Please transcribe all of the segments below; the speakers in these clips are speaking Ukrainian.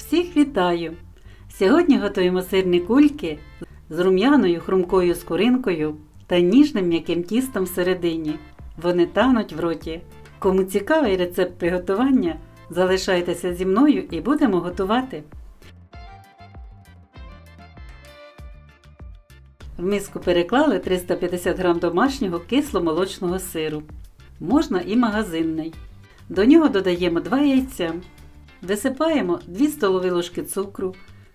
Всіх вітаю! Сьогодні готуємо сирні кульки з рум'яною хрумкою скоринкою та ніжним м'яким тістом всередині. Вони тануть в роті. Кому цікавий рецепт приготування, залишайтеся зі мною і будемо готувати. В миску переклали 350 г домашнього кисломолочного сиру. Можна і магазинний. До нього додаємо 2 яйця. Висипаємо 2 столові ложки цукру.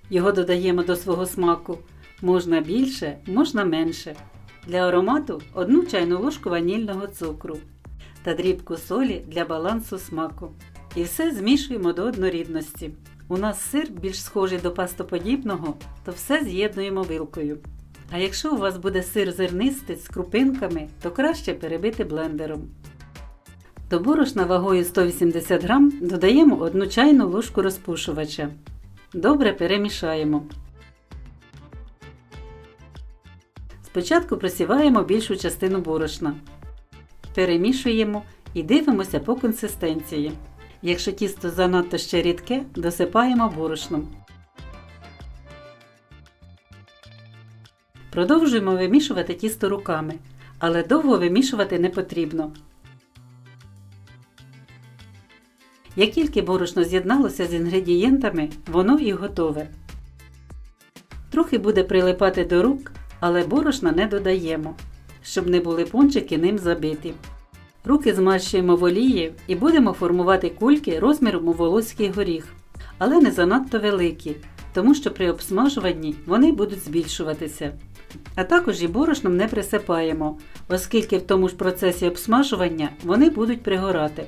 Його додаємо до свого смаку. Можна більше, можна менше. Для аромату 1 чайну ложку ванільного цукру та дрібку солі для балансу смаку. І все змішуємо до однорідності. У нас сир більш схожий до пастоподібного, то все з'єднуємо вилкою. А якщо у вас буде сир зернистий з крупинками, то краще перебити блендером. До борошна вагою 180 г додаємо 1 чайну ложку розпушувача. Добре перемішаємо. Спочатку просіваємо більшу частину борошна. Перемішуємо і дивимося по консистенції. Якщо тісто занадто ще рідке, досипаємо борошном. Продовжуємо вимішувати тісто руками, але довго вимішувати не потрібно. Як тільки борошно з'єдналося з інгредієнтами, воно і готове. Трохи буде прилипати до рук, але борошна не додаємо, щоб не були пончики ним забиті. Руки змащуємо в олії і будемо формувати кульки розміром у волоський горіх, але не занадто великі, тому що при обсмажуванні вони будуть збільшуватися. А також і борошном не присипаємо, оскільки в тому ж процесі обсмажування вони будуть пригорати.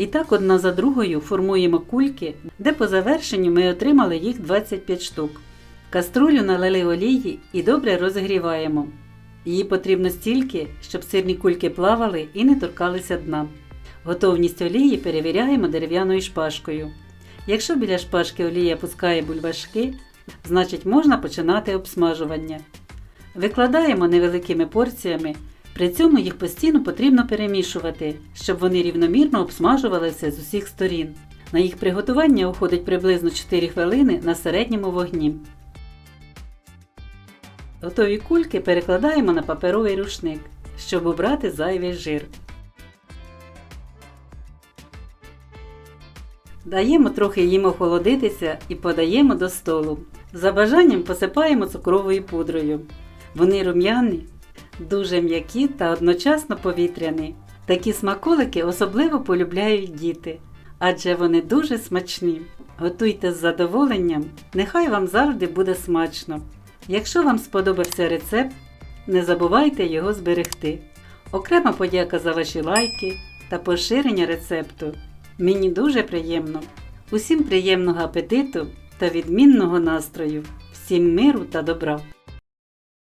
І так одна за другою формуємо кульки, де по завершенню ми отримали їх 25 штук. Каструлю налили олії і добре розігріваємо. Її потрібно стільки, щоб сирні кульки плавали і не торкалися дна. Готовність олії перевіряємо дерев'яною шпажкою. Якщо біля шпажки олія пускає бульбашки, значить можна починати обсмажування. Викладаємо невеликими порціями, при цьому їх постійно потрібно перемішувати, щоб вони рівномірно обсмажувалися з усіх сторін. На їх приготування уходить приблизно 4 хвилини на середньому вогні. Готові кульки перекладаємо на паперовий рушник, щоб обрати зайвий жир. Даємо трохи їм охолодитися і подаємо до столу. За бажанням посипаємо цукровою пудрою. Вони рум'яні, дуже м'які та одночасно повітряні. Такі смаколики особливо полюбляють діти, адже вони дуже смачні. Готуйте з задоволенням, нехай вам завжди буде смачно. Якщо вам сподобався рецепт, не забувайте його зберегти. Окрема подяка за ваші лайки та поширення рецепту. Мені дуже приємно. Усім приємного апетиту та відмінного настрою, всім миру та добра!